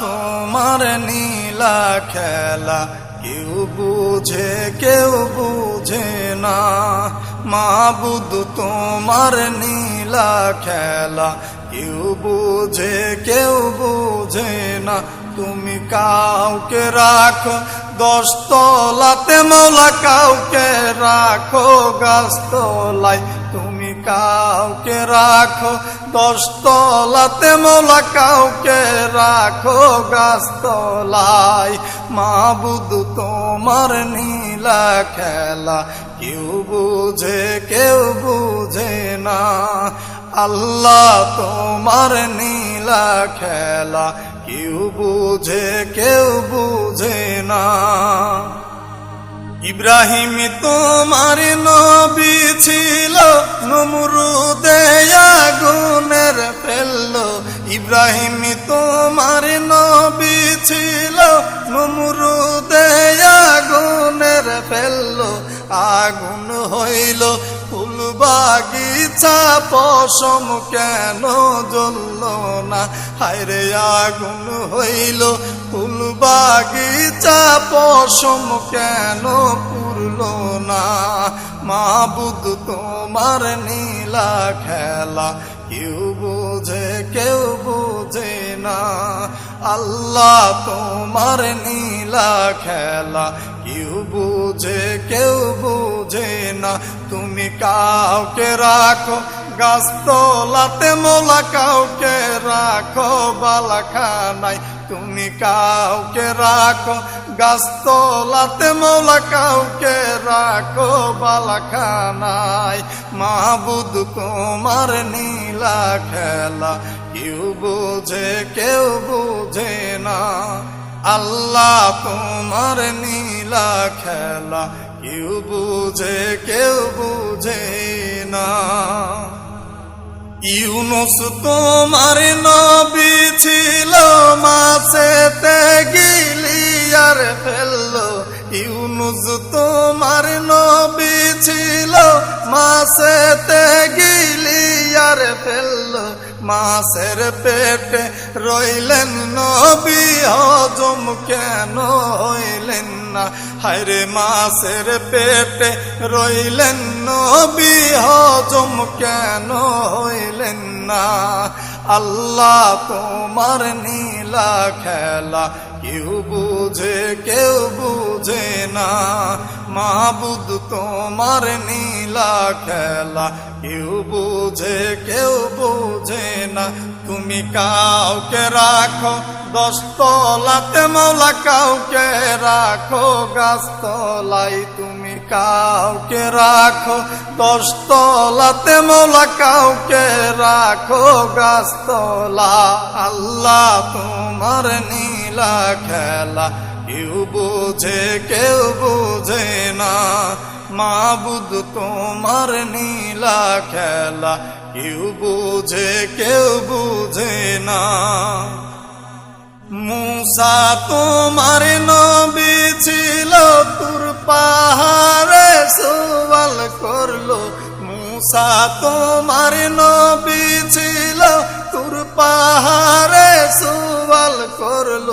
তোমার নীলা খেলা। কেউ বুঝে কেউ বুঝে না। মাবুদ, তোমার নীলা খেলা। কেউ বুঝে কেউ বুঝে না। তুমি কাউকে রাখো দশ তলাতে মৌলা কাউকে রাখো, গাছতলায়। তুমি কাউকে রাখো দশ তলাতে মৌলা কাউকে রাখো গাছতলায়। মাবুদ তোমার নীলা খেলা, কেউ বুঝে কেউ বুঝে না। আল্লাহ তোমার নীলা খেলা, কেউ বুঝে কেউ বুঝে না। ইব্রাহিম তোমার নবী ছিল, নমরুদে ইব্রাহিম, তোমার নবী ছিল। নমরুদে আগুনের ফেলল, আগুন হইল। ফুল বাগিচা পশম কেন জ্বলল না? হায়রে, আগুন হইল। ফুল বাগিচা পশম কেন পুরল না? মাবুদ, তোমার নীলা খেলা কেউ বোঝে কেউ বোঝে না। আল্লাহ তোমার নীলা খেলা। কেউ বোঝে কেউ বোঝে না। তুমি কাউকে রাখো গাছতলাতে মোলা কাউকে রাখো, বালাখানায় তুমি কাউকে রাখো। গাছতলাতে মৌলা কাউকে রাখো, বালাখানায় মাহবুদ তোমার নীলা খেলা। কেউ বুঝে কেউ বুঝে না, আল্লাহ তোমার নীলা খেলা। কেউ বুঝে কেউ বুঝে না। ইউনুস তোমার নবী ছিল মাসেতে গিলিয়ার ফেলল। ইউনুস তোমার নবী ছিল মাসেতে গিলিয়ার ফেলল মাসের পেটে রইলেন নবী, হজম কেন হইলেন না? হায়রে মাসের পেটে রইলেন নবী, হজম কেন হইলেন না? আল্লাহ তোমার নীলা খেলা কেউ বুঝে কেউ বুঝে না। মাহবুদ তোমার নীলা খেলা। কেউ বুঝে কেউ বুঝে না। তুমি কাউকে রাখো দশ তলাতে মৌলা কাউকে রাখো গাছতলাই তুমি কাউকে রাখো দশ তলাতে মৌলা কাউকে রাখো, গাছতলা। আল্লাহ তোমার নীলা খেলা কেউ বুঝে কেউ বুঝে না। মাবুদ তোমার নীলা খেলা। কেউ বুঝে কেউ বুঝে না। মুসা তোমার নবী ছিল, তোর পাহাড়ে সওয়াল করল। মুসা তোমার নবী করল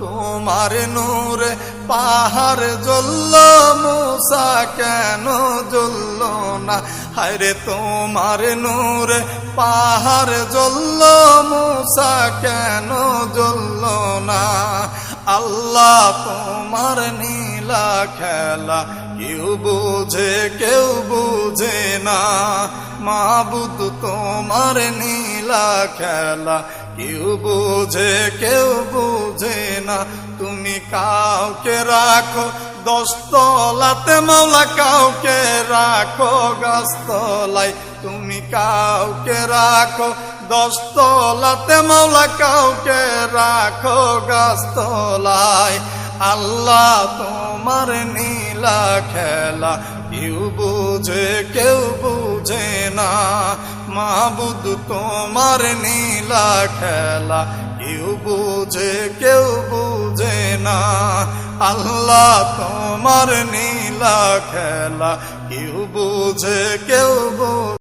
তোমার নূরে পাহাড় জ্বলল, মুসা কেন জ্বলল না? হায়রে তোমার নূরে পাহাড় জ্বলল, মুসা কেন জ্বলল না? আল্লাহ তোমার নীলা খেলা কেউ বুঝে কেউ বুঝে না। মাবুদ তোমার নীলা খেলা কেউ বুঝে কেউ বুঝে না। তুমি কাউকে রাখো, দশতলাতে মৌলা কাউকে রাখো, গাছতলায়। তুমি কাউকে রাখো, দশতলাতে মৌলা কাউকে রাখো, গাছতলায়। আল্লাহ তোমার নীলা খেলা। কেউ বুঝে কেউ বুঝে না। মাহবুদ তোমার নীলা খেলা। কেউ বুঝে কেউ বুঝে না। আল্লাহ তোমার নীলা খেলা। কেউ বুঝে কেউ বুঝে